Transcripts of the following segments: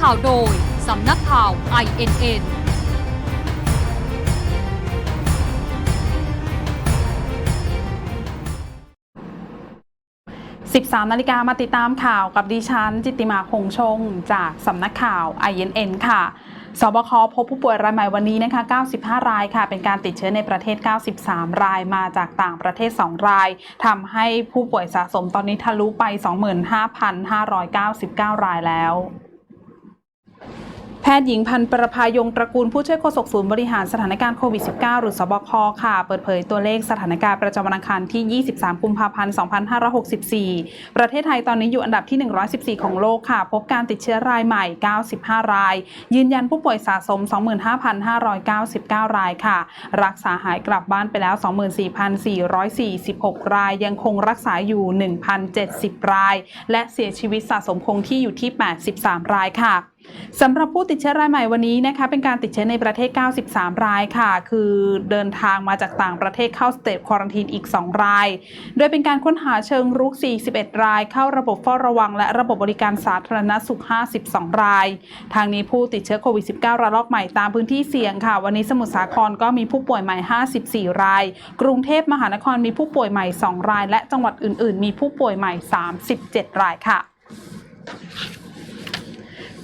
ข่าวโดย สำนักข่าว INN 13นาฬิกามาติดตามข่าวกับดิฉัน จิตติมาคงชง จากสำนักข่าว INN ค่ะสบคพบผู้ป่วยรายใหม่วันนี้นะคะ 95 รายค่ะ เป็นการติดเชื้อในประเทศ 93 รายมาจากต่างประเทศ 2 รายทำให้ผู้ป่วยสะสมตอนนี้ทะลุไป 25,599 รายแล้ว ทย์หญิงพันธ์ประภายงตระกูลผู้ช่วยโฆษกศูนย์บริหารสถานการณ์โควิด -19 หรือสบคค่ะ เปิดเผยตัวเลขสถานการณ์ประจำวันอังคารที่ 23 กุมภาพันธ์ 2564 ประเทศไทยตอนนี้อยู่อันดับที่ 114 ของโลกค่ะ พบการติดเชื้อรายใหม่ 95 ราย ยืนยันผู้ป่วยสะสม 25,599 รายค่ะ รักษาหายกลับบ้านไปแล้ว 24,446 ราย ยังคงรักษาอยู่ 1,070 ราย และเสียชีวิตสะสมคงที่อยู่ที่ 83 รายค่ะ สำหรับผู้ติดเชื้อรายใหม่วันนี้นะคะเป็นการติดเชื้อในประเทศ 93 รายค่ะ คือเดินทางมาจากต่างประเทศเข้าสเตจควอรันทีนอีก 2 ราย โดยเป็นการค้นหาเชิงรุก 41 ราย เข้าระบบเฝ้าระวัง และระบบบริการสาธารณสุข 52 ราย ทางนี้ผู้ติดเชื้อโควิด -19 ระลอกใหม่ตามพื้นที่เสี่ยงค่ะ วันนี้สมุทรสาครก็มีผู้ป่วยใหม่ 54 ราย กรุงเทพมหานครมีผู้ป่วยใหม่ 2 ราย และจังหวัดอื่น ๆ มีผู้ป่วยใหม่ 37 รายค่ะ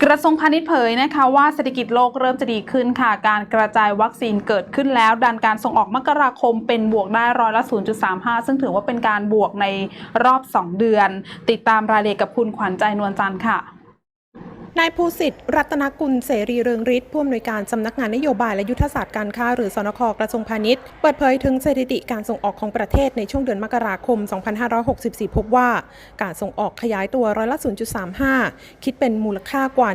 กระทรวงพาณิชย์เผยนะคะว่าเศรษฐกิจโลกเริ่มจะดีขึ้นค่ะ การกระจายวัคซีนเกิดขึ้นแล้วดันการส่งออกมกราคมเป็นบวกได้ร้อยละ 0.35 ซึ่งถือว่าเป็นการบวกในรอบ 2 เดือน ติดตามรายละเอียดกับคุณขวัญใจนวลจันทร์ค่ะ นายภูสิทธิ์ รัตนกุลเสรีเรืองฤทธิ์ผู้อำนวยการสำนักงานนโยบายและยุทธศาสตร์การค้าหรือสนคกระทรวงพาณิชย์ เปิดเผยถึงสถิติการส่งออกของประเทศในช่วงเดือนมกราคม 2564 พบว่าการส่งออกขยายตัวร้อยละ 0.35 คิดเป็นมูลค่ากว่า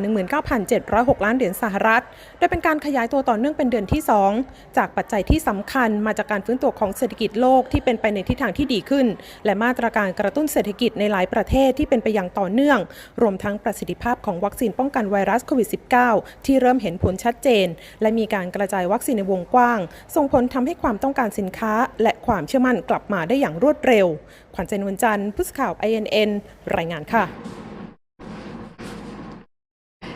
19,706 ล้านเหรียญสหรัฐ โดยเป็นการขยายตัวต่อเนื่องเป็นเดือนที่ 2 จากปัจจัยที่สำคัญมาจากการฟื้นตัวของเศรษฐกิจโลกที่เป็นไปในทิศทางที่ดีขึ้น และมาตรการกระตุ้นเศรษฐกิจในหลายประเทศที่เป็นไปอย่างต่อเนื่อง รวมทั้งประสิทธิภาพของวัคซีนป้องกันไวรัสโควิด -19 ที่เริ่มเห็นผลชัดเจน และมีการกระจายวัคซีนในวงกว้าง ส่งผลทำให้ความต้องการสินค้า และความเชื่อมั่นกลับมาได้อย่างรวดเร็ว ขวัญใจนวลจันทร์ผู้สื่อข่าว INN รายงานค่ะ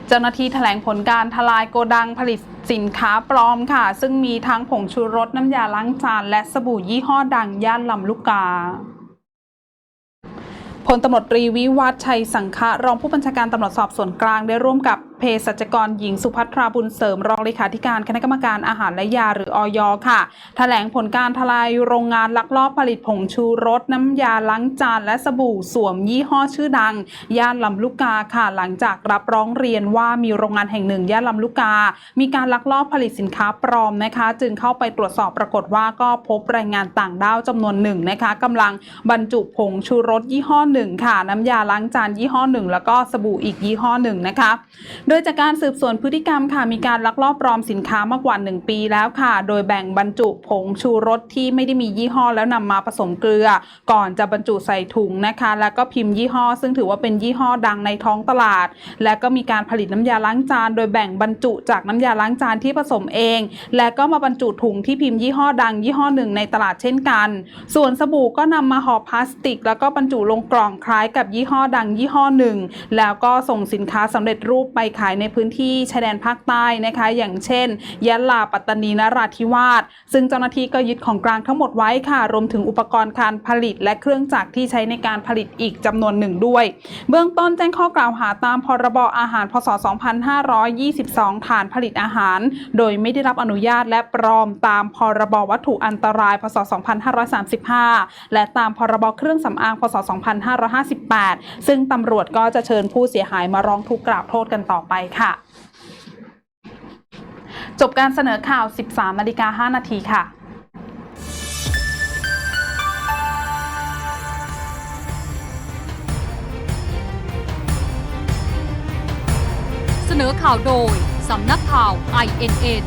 เจ้าหน้าที่แถลงผลการทลายโกดังผลิตสินค้าปลอมค่ะ ซึ่งมีทั้งผงชูรสน้ำยาล้างจานและสบู่ยี่ห้อดังย่านลำลูกกา พลตำรวจตรีวิวัฒชัยสังฆะรองผู้บัญชาการตำรวจสอบสวนกลางได้ร่วมกับ เภสัชกรหญิงสุภัทราบุญเสริมรองเลขาธิการคณะกรรมการอาหารและยาหรืออยค่ะแถลงผลการทลายโรงงานลักลอบผลิตผงชูรสน้ำยาล้างจานและสบู่สวมยี่ห้อชื่อดัง ย่านลำลูกกาค่ะ หลังจากรับร้องเรียนว่ามีโรงงานแห่งหนึ่งย่านลำลูกกา มีการลักลอบผลิตสินค้าปลอมนะคะ จึงเข้าไปตรวจสอบปรากฏว่าก็พบแรงงานต่างด้าวจำนวนหนึ่งนะคะกำลังบรรจุผงชูรสยี่ห้อหนึ่งค่ะ น้ำยาล้างจานยี่ห้อหนึ่งแล้วก็สบู่อีกยี่ห้อหนึ่งนะคะโดยจากการสืบสวนพฤติกรรมค่ะมีการลักลอบปลอมสินค้ามากกว่า 1 ปีแล้วค่ะ โดยแบ่งบรรจุผงชูรสที่ไม่ได้มียี่ห้อแล้วนำมาผสมเกลือ ก่อนจะบรรจุใส่ถุงนะคะ แล้วก็พิมพ์ยี่ห้อ ซึ่งถือว่าเป็นยี่ห้อดังในท้องตลาด และก็มีการผลิตน้ำยาล้างจาน โดยแบ่งบรรจุจากน้ำยาล้างจานที่ผสมเอง และก็มาบรรจุถุงที่พิมพ์ยี่ห้อดังยี่ห้อหนึ่งในตลาดเช่นกัน ส่วนสบู่ก็นำมาห่อพลาสติก แล้วก็บรรจุลงกล่องคล้ายกับยี่ห้อดังยี่ห้อหนึ่งแล้วก็ส่งสินค้าสำเร็จรูปไปขายในพื้นที่ชายแดนภาคใต้นะคะ อย่างเช่นยะลาปัตตานีนราธิวาสซึ่งเจ้าหน้าที่ก็ยึดของกลางทั้งหมดไว้ค่ะ รวมถึงอุปกรณ์การผลิต และเครื่องจักรที่ใช้ในการผลิตอีกจำนวนหนึ่งด้วย เบื้องต้นแจ้งข้อกล่าวหาตามพรบอาหารพศ 2522 ฐานผลิตอาหาร โดยไม่ได้รับอนุญาตและปลอมตามพรบวัตถุอันตราย พศ 2535 และตามพรบเครื่องสำอาง พศ 2558 ซึ่งตำรวจก็จะเชิญผู้เสียหายมาร้องทุกข์กล่าวโทษกันต่อไปค่ะ จบการเสนอข่าว 13นาฬิกา5นาทีค่ะเสนอข่าวโดย สำนักข่าว INN